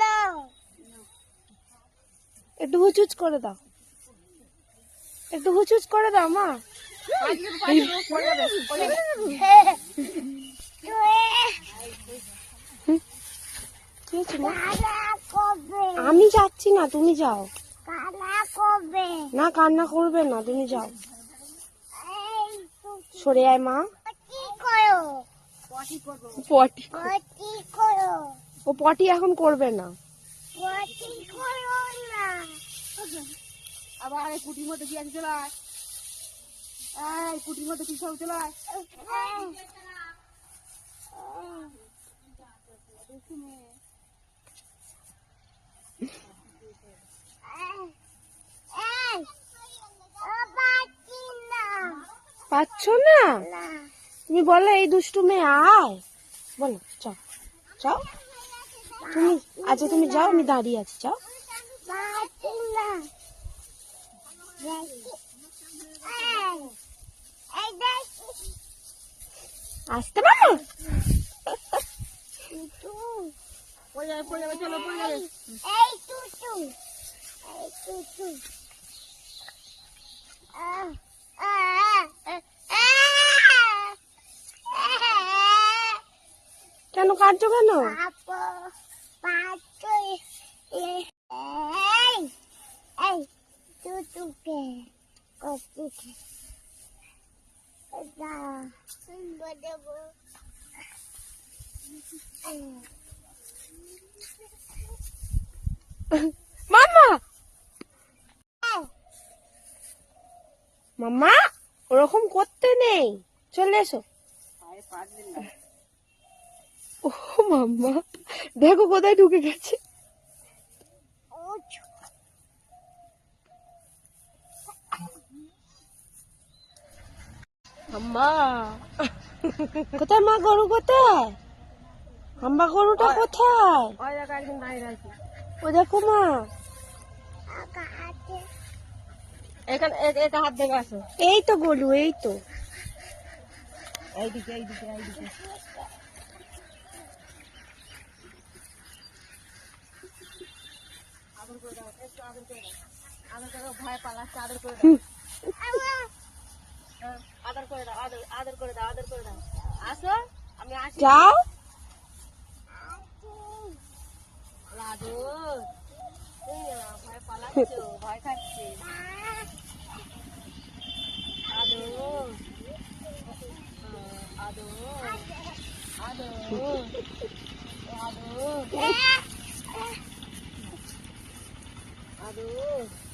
না একটু হুচুচ করে দাও। একটু হুচুচ করে দাও মা। আমি যাচ্ছি না তুমি যাও। না কান্না করবে না তুমি যাও। সরে আয় মা। পটি করো ও পটি এখন করবে না। কি করো না। আবার এই কুটির মধ্যে কি আছে চলে আয়। এই কুটির মধ্যে কি সব চলে আয়। এই ও বাচ্চি না পাচ্ছ না? না তুমি বলো এই দুষ্টু মেয়ে আয়। বলো চাও চাও তুমি আচ্ছা তুমি যাও আমি দাঁড়িয়ে আছি যাও। আসতে পারো? টুটু পড়ে যাবে পড়ে যাবে চলো পড়ে যাবে এই টুটু এই টুটু আহ আহ আহ কেন কাটছো কেন Papa, Papa, এই এই টুটুকে কচুকে এটা বড় মামা মামা ওরকম করতে নেই চলে এসো আরে পারলেন না ও মাম্মা দেখো কোথায় ঢুকে গেছে। আম্মা। কোথায় মা গরু কোথায়? আম্মা গরুটা কোথায়? ও দেখো মা। এখানে এটা হাত দেখে আসো। এই তো গরু এই তো। এইদিকে এইদিকে এইদিকে আদর করে দাও একটু আদর করে দাও আদর করে দাও ভয় পালাচ্ছে আদর করে দাও আদর করে দাও আদর আদর করে দাও আদর করে দাও আসো আমি আসি ভয় পালাচ্ছো ভয় খাচ্ছে আদো আদো আদো আদো Obrigado.